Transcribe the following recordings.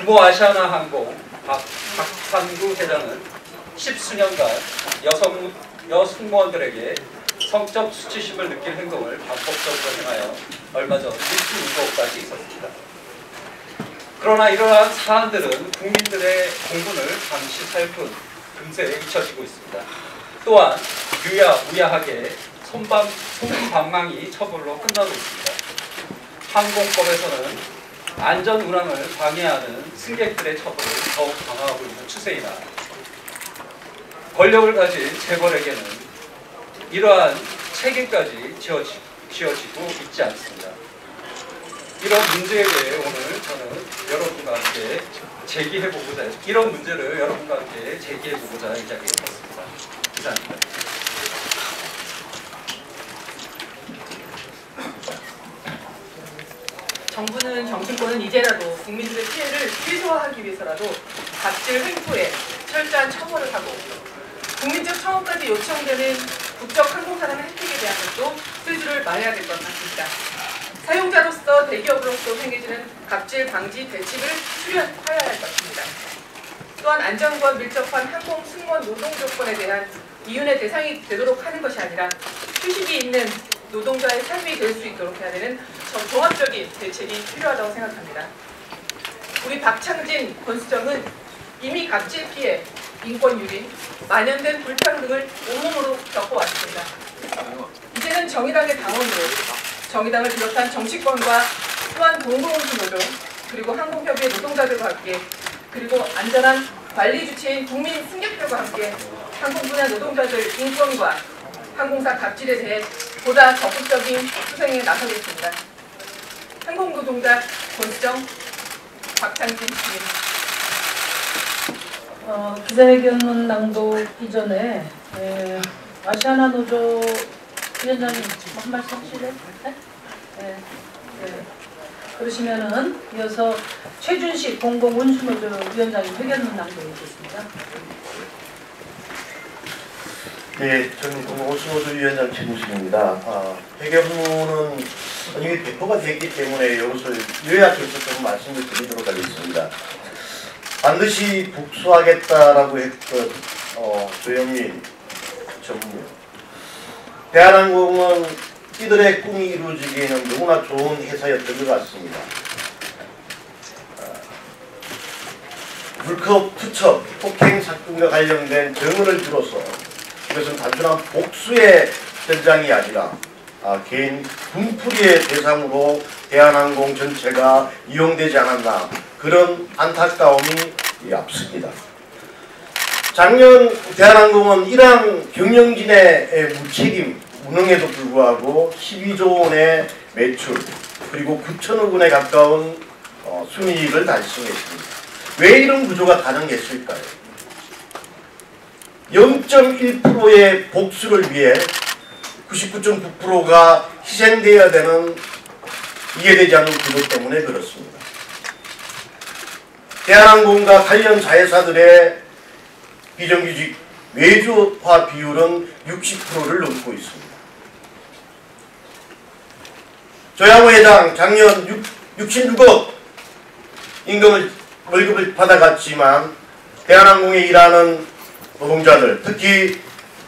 금호 아시아나 항공 박, 박판구 회장은 십수년간 여성, 여승무원들에게 성적 수치심을 느낄 행동을 반복적으로 행하여 얼마 전 일수 의혹까지 있었습니다. 그러나 이러한 사안들은 국민들의 공분을 잠시 살뿐 금세 잊혀지고 있습니다. 또한 유야무야하게 손방, 손방망이 처벌로 끝나고 있습니다. 항공법에서는 안전 운항을 방해하는 승객들의 처벌을 더욱 강화하고 있는 추세이나 권력을 가진 재벌에게는 이러한 책임까지 지어지, 지어지고 있지 않습니다. 이런 문제에 대해 오늘 저는 여러분과 함께 제기해보고자 이런 문제를 여러분과 함께 제기해보고자 이 자리에 섰습니다. 이상입니다. 정치권은 이제라도 국민들의 피해를 최소화하기 위해서라도 갑질 횡포에 철저한 처벌을 하고 국민적 청원까지 요청되는 국적 항공사람 혜택에 대한 것도 쓸줄을 말해야 될 것 같습니다. 사용자로서 대기업으로서 행해지는 갑질 방지 대책을 수련하여야 할 것입니다. 또한 안전과 밀접한 항공 승무원 노동 조건에 대한 이윤의 대상이 되도록 하는 것이 아니라 휴식이 있는 노동자의 삶이 될 수 있도록 해야 되는 정- 종합적인 대책이 필요하다고 생각합니다. 우리 박창진 권수정은 이미 갑질 피해, 인권 유린, 만연된 불평등을 온몸으로 겪어왔습니다. 이제는 정의당의 당원으로 정의당을 비롯한 정치권과 또한 공공운수 노조 그리고 항공협의 노동자들과 함께 그리고 안전한 관리 주체인 국민 승객들과 함께 항공 분야 노동자들 인권과 항공사 갑질에 대해 보다 적극적인 수생에 나서겠습니다. 항공노동자 권수정 박창진 시민 어, 기자회견문 낭독 이전에 에, 아시아나 노조 위원장님 한 말씀 하실래요? 네? 네. 네. 그러시면은 이어서 최준식 공공운수노조 위원장님 회견문 낭독해주겠습니다. 네, 저는 공공운수노조 위원장 최무식입니다. 아, 회계부는 이미 배포가 됐기 때문에 이것을 요약해서 좀 말씀을 드리도록 하겠습니다. 반드시 복수하겠다라고 했던 어, 조영민 전무. 대한항공은 이들의 꿈이 이루어지기에는 너무나 좋은 회사였던 것 같습니다. 아, 물컵, 투척, 폭행 사건과 관련된 증언을 들어서 이것은 단순한 복수의 전장이 아니라 아, 개인 분풀이의 대상으로 대한항공 전체가 이용되지 않았나 그런 안타까움이 앞섭니다. 작년 대한항공은 이러한 경영진의 무책임, 무능에도 불구하고 12조 원의 매출 그리고 9천억 원에 가까운 어, 순이익을 달성했습니다. 왜 이런 구조가 가능했을까요? 0.1%의 복수를 위해 99.9%가 희생되어야 되는 이해되지 않는 구조 때문에 그렇습니다. 대한항공과 관련 자회사들의 비정규직 외주화 비율은 60%를 넘고 있습니다. 조양호 회장 작년 6, 66억 임금을 월급을 받아갔지만 대한항공에 일하는 노동자들 특히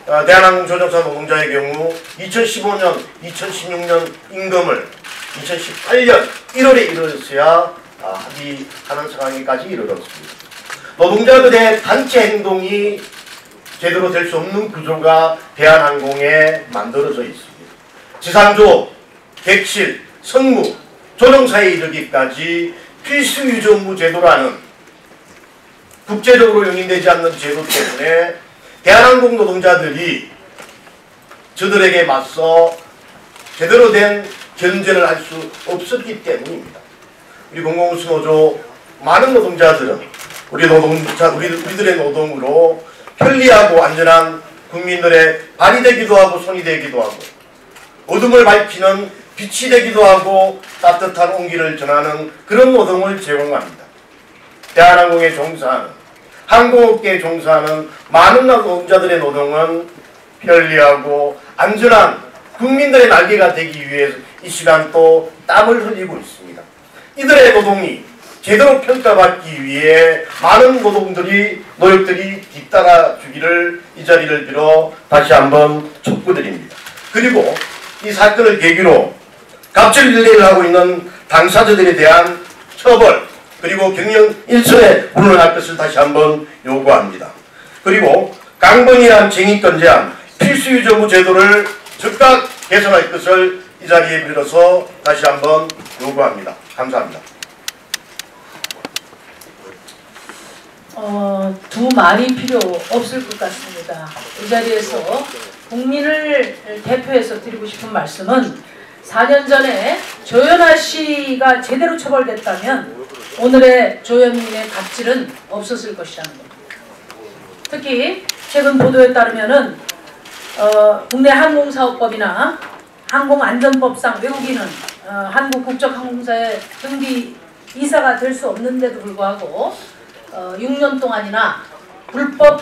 어, 대한항공 조종사 노동자의 경우 2015년, 2016년 임금을 2018년 1월에 이르렀어야 아, 합의하는 상황까지 이르렀습니다. 노동자들의 단체 행동이 제대로 될 수 없는 구조가 대한항공에 만들어져 있습니다. 지상조, 객실, 선무, 조종사에 이르기까지 필수 유지 업무 제도라는 국제적으로 용인되지 않는 제도 때문에 대한항공 노동자들이 저들에게 맞서 제대로 된 견제를 할 수 없었기 때문입니다. 우리 공공운수노조 많은 노동자들은 우리 노동자 우리 우리들의 노동으로 편리하고 안전한 국민들의 발이 되기도 하고 손이 되기도 하고 어둠을 밝히는 빛이 되기도 하고 따뜻한 온기를 전하는 그런 노동을 제공합니다. 대한항공에 종사하는 항공업계에 종사하는 많은 노동자들의 노동은 편리하고 안전한 국민들의 날개가 되기 위해 이 시간 또 땀을 흘리고 있습니다. 이들의 노동이 제대로 평가받기 위해 많은 노동들이 노력들이 뒤따라 주기를 이 자리를 빌어 다시 한번 촉구드립니다. 그리고 이 사건을 계기로 갑질 릴레이를 하고 있는 당사자들에 대한 처벌 그리고 경영 일선에 물러날 것을 다시 한번 요구합니다. 그리고 강번이한 쟁의권 제한 필수 유저무 제도를 즉각 개선할 것을 이 자리에 빌어서 다시 한번 요구합니다. 감사합니다. 어, 두 말이 필요 없을 것 같습니다. 이 자리에서 국민을 대표해서 드리고 싶은 말씀은 4년 전에 조연아 씨가 제대로 처벌됐다면 오늘의 조현민의 갑질은 없었을 것이라는 겁니다. 특히 최근 보도에 따르면은 어, 국내 항공사업법이나 항공안전법상 외국인은 어, 한국 국적항공사의 등기 이사가 될 수 없는데도 불구하고 어, 6년 동안이나 불법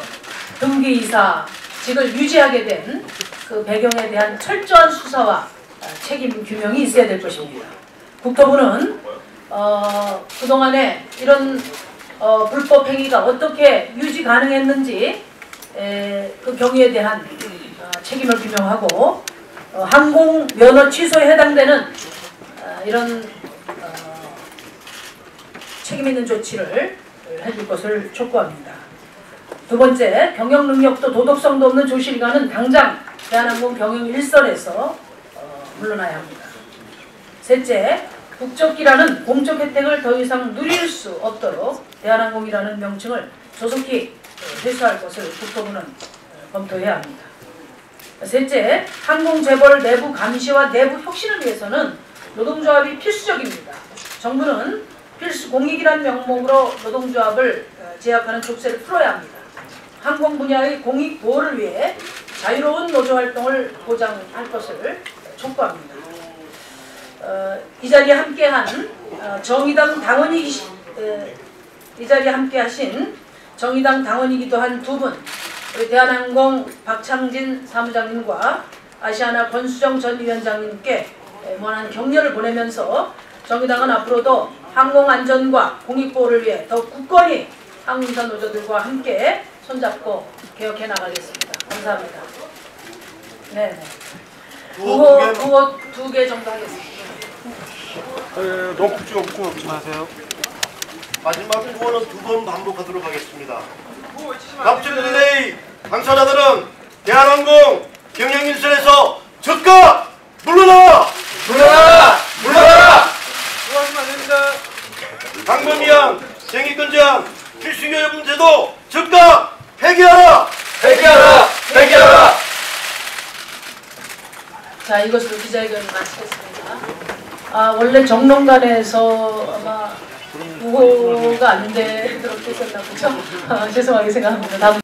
등기 이사직을 유지하게 된 그 배경에 대한 철저한 수사와 어, 책임 규명이 있어야 될 것입니다. 국토부는 어, 그동안에 이런 어, 불법 행위가 어떻게 유지 가능했는지 에, 그 경위에 대한 어, 책임을 규명하고 어, 항공 면허 취소에 해당되는 어, 이런 어, 책임 있는 조치를 해줄 것을 촉구합니다. 두 번째, 경영 능력도 도덕성도 없는 조실가는 당장 대한항공 경영 일선에서 어, 물러나야 합니다. 셋째, 국적기라는 공적 혜택을 더 이상 누릴 수 없도록 대한항공이라는 명칭을 조속히 어, 회수할 것을 국토부는 어, 검토해야 합니다. 셋째, 항공재벌 내부 감시와 내부 혁신을 위해서는 노동조합이 필수적입니다. 정부는 필수 공익이란 명목으로 노동조합을 어, 제약하는 족쇄를 풀어야 합니다. 항공 분야의 공익 보호를 위해 자유로운 노조 활동을 보장할 것을 촉구합니다. 어, 이 자리에 함께한 어, 정의당 당원이 에, 이 자리에 함께하신 정의당 당원이기도 한 두 분, 우리 대한항공 박창진 사무장님과 아시아나 권수정 전 위원장님께 에, 원한 격려를 보내면서 정의당은 앞으로도 항공 안전과 공익 보호를 위해 더욱 굳건히 항공사 노조들과 함께 손잡고 개혁해 나가겠습니다. 감사합니다. 네. 네. 구호 구호 두 개 정도 하겠습니다. 너무 굽지 없고 없지 마세요. 마지막 후원은 두번 반복하도록 하겠습니다. 갑질 릴레이 당사자들은 대한항공 경영일선에서 즉각 물러나! 물러나! 물러나! 수고하시면 안 됩니다. 쟁의권 제한 필수교육 제도 즉각 폐기하라! 회개하라! 회개하라! 자, 이것으로 기자회견 마치겠습니다. 아, 원래 정론관에서 아마 우호가 안 되도록 했었나 보죠? 아, 죄송하게 생각합니다. 다음